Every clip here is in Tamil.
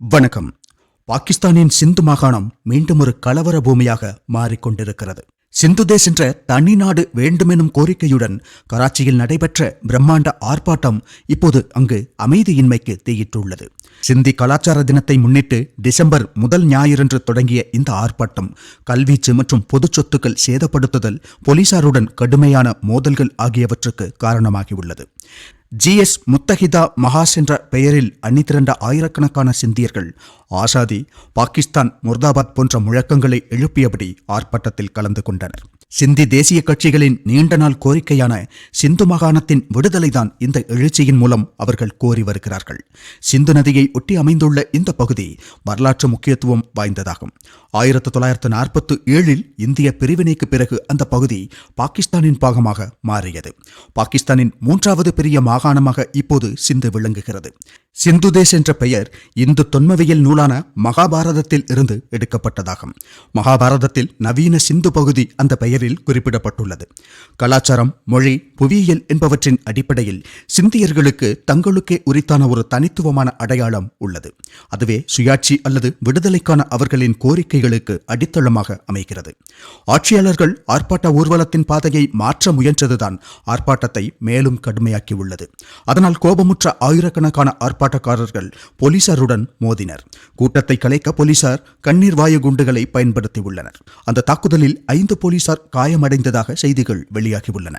வணக்கம். பாகிஸ்தானின் சிந்து மாகாணம் மீண்டும் ஒரு கலவர பூமியாக மாறிக்கொண்டிருக்கிறது. சிந்து தேஸ் என்ற தனி நாடு வேண்டுமெனும் கோரிக்கையுடன் கராச்சியில் நடைபெற்ற பிரம்மாண்ட ஆர்ப்பாட்டம் இப்போது அங்கு அமைதியின்மைக்கு தீயிட்டுள்ளது. சிந்தி கலாச்சார தினத்தை முன்னிட்டு டிசம்பர் முதல் ஞாயிறன்று தொடங்கிய இந்த ஆர்ப்பாட்டம் கல்வீச்சு மற்றும் பொது சொத்துக்கள் சேதப்படுத்துதல் போலீசாருடன் கடுமையான மோதல்கள் ஆகியவற்றுக்கு காரணமாகியுள்ளது. ஜிஎஸ் முத்தஹிதா மகாஸ் என்ற பெயரில் அணிதிரண்ட ஆயிரக்கணக்கான சிந்தியர்கள் ஆசாதி பாகிஸ்தான் முர்தாபாத் போன்ற முழக்கங்களை எழுப்பியபடி ஆர்ப்பாட்டத்தில் கலந்து கொண்டனர். சிந்தி தேசிய கட்சிகளின் நீண்ட நாள் கோரிக்கையான சிந்து மாகாணத்தின் விடுதலைதான் இந்த எழுச்சியின் மூலம் அவர்கள் கோரி வருகிறார்கள். சிந்து நதியை ஒட்டி அமைந்துள்ள இந்த பகுதி வரலாற்று முக்கியத்துவம் வாய்ந்ததாகும். ஆயிரத்தி தொள்ளாயிரத்து நாற்பத்தி ஏழில் இந்திய பிரிவினைக்கு பிறகு அந்த பகுதி பாகிஸ்தானின் பாகமாக மாறியது. பாகிஸ்தானின் மூன்றாவது பெரிய மாகாணமாக இப்போது சிந்து விளங்குகிறது. சிந்துதேஷ் என்ற பெயர் இந்து தொன்மவியல் நூலான மகாபாரதத்தில் இருந்து எடுக்கப்பட்டதாகும். மகாபாரதத்தில் நவீன சிந்து பகுதி அந்த பெயர் பெயரில் குறிப்பிடப்பட்டுள்ளது. கலாச்சாரம் மொழி புவியியல் என்பவற்றின் அடிப்படையில் சிந்தியர்களுக்கு தங்களுக்கே உரித்தான ஒரு தனித்துவமான அடையாளம் உள்ளது. அதுவே சுயாட்சி அல்லது விடுதலைக்கான அவர்களின் கோரிக்கைகளுக்கு அடித்தளமாக அமைகிறது. ஆட்சியாளர்கள் ஆர்ப்பாட்ட ஊர்வலத்தின் பாதையை மாற்ற முயன்றதுதான் ஆர்ப்பாட்டத்தை மேலும் கடுமையாக்கியுள்ளது. அதனால் கோபமுற்ற ஆயிரக்கணக்கான ஆர்ப்பாட்டக்காரர்கள் போலீசாருடன் மோதினர். கூட்டத்தை கலைக்க போலீசார் கண்ணீர் வாயு குண்டுகளை பயன்படுத்தியுள்ளனர். அந்த தாக்குதலில் ஐந்து போலீசார் காயமடைந்ததாக செய்திகள் வெளியாகியுள்ளன.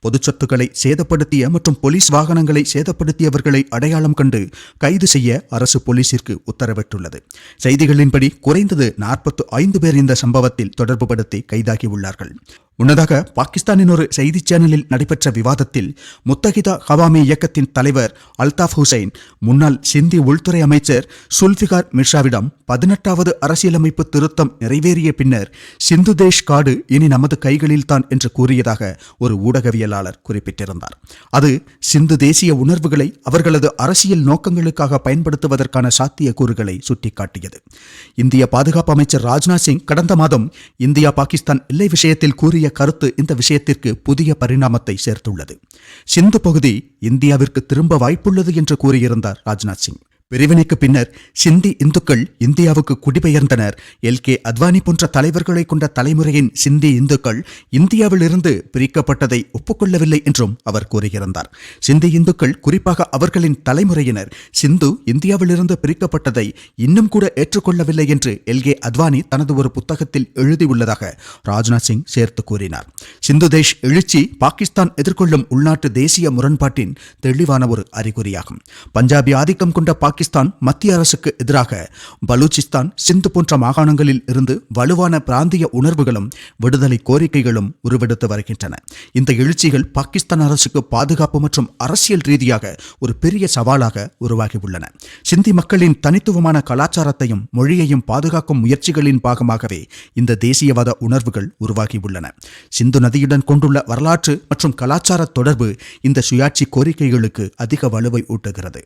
பொது சொத்துக்களை சேதப்படுத்திய மற்றும் போலீஸ் வாகனங்களை சேதப்படுத்தியவர்களை அடையாளம் கண்டு கைது செய்ய அரசு போலீசிற்கு உத்தரவிட்டுள்ளது. செய்திகளின்படி குறைந்தது நாற்பத்து ஐந்து பேர் இந்த சம்பவத்தில் தொடர்புபடுத்தி கைதாகியுள்ளார்கள். முன்னதாக பாகிஸ்தானின் ஒரு செய்தி சேனலில் நடைபெற்ற விவாதத்தில் முத்தகிதா ஹவாமி இயக்கத்தின் தலைவர் அல்தாஃப் ஹுசைன் முன்னாள் சிந்தி உள்துறை அமைச்சர் சுல்ஃபிகார் மிர்ஷாவிடம் பதினெட்டாவது அரசியலமைப்பு திருத்தம் நிறைவேறிய பின்னர் சிந்து தேஷ் காடு இனி நமது கைகளில்தான் என்று கூறியதாக ஒரு ஊடகவியலாளர் குறிப்பிட்டிருந்தார். அது சிந்து தேசிய உணர்வுகளை அவர்களது அரசியல் நோக்கங்களுக்காக பயன்படுத்துவதற்கான சாத்தியக்கூறுகளை சுட்டிக்காட்டியது. இந்திய பாதுகாப்பு அமைச்சர் ராஜ்நாத் சிங் கடந்த மாதம் இந்தியா பாகிஸ்தான் எல்லை விஷயத்தில் கூறிய கருத்து இந்த விஷயத்திற்கு புதிய பரிணாமத்தை சேர்த்துள்ளது. சிந்து பகுதி இந்தியாவிற்கு திரும்ப வாய்ப்புள்ளது என்று கூறியிருந்தார் ராஜ்நாத் சிங். பிரிவினைக்கு பின்னர் சிந்தி இந்துக்கள் இந்தியாவுக்கு குடிபெயர்ந்தனர். எல். கே. அத்வானி போன்ற தலைவர்களை கொண்ட தலைமுறையின் சிந்தி இந்துக்கள் இந்தியாவிலிருந்து பிரிக்கப்பட்டதை ஒப்புக்கொள்ளவில்லை என்றும் அவர் கூறியிருந்தார். சிந்தி இந்துக்கள் குறிப்பாக அவர்களின் தலைமுறையினர் சிந்து இந்தியாவிலிருந்து பிரிக்கப்பட்டதை இன்னும் கூட ஏற்றுக்கொள்ளவில்லை என்று எல். கே. அத்வானி தனது ஒரு புத்தகத்தில் எழுதியுள்ளதாக ராஜ்நாத் சிங் சேர்த்து கூறினார். சிந்து தேஷ் எழுச்சி பாகிஸ்தான் எதிர்கொள்ளும் உள்நாட்டு தேசிய முரண்பாட்டின் தெளிவான ஒரு அறிகுறியாகும். பஞ்சாபி ஆதிக்கம் கொண்ட பாகிஸ்தான் மத்திய அரசுக்கு எதிராக பலூச்சிஸ்தான் சிந்து போன்ற மாகாணங்களில் இருந்து வலுவான பிராந்திய உணர்வுகளும் விடுதலை கோரிக்கைகளும் உருவெடுத்து வருகின்றன. இந்த எழுச்சிகள் பாகிஸ்தான் அரசுக்கு பாதுகாப்பு மற்றும் அரசியல் ரீதியாக ஒரு பெரிய சவாலாக உருவாகியுள்ளன. சிந்தி மக்களின் தனித்துவமான கலாச்சாரத்தையும் மொழியையும் பாதுகாக்கும் முயற்சிகளின் பாகமாகவே இந்த தேசியவாத உணர்வுகள் உருவாகியுள்ளன. சிந்து நதியுடன் கொண்டுள்ள வரலாற்று மற்றும் கலாச்சார தொடர்பு இந்த சுயாட்சி கோரிக்கைகளுக்கு அதிக வலுவை ஊட்டுகிறது.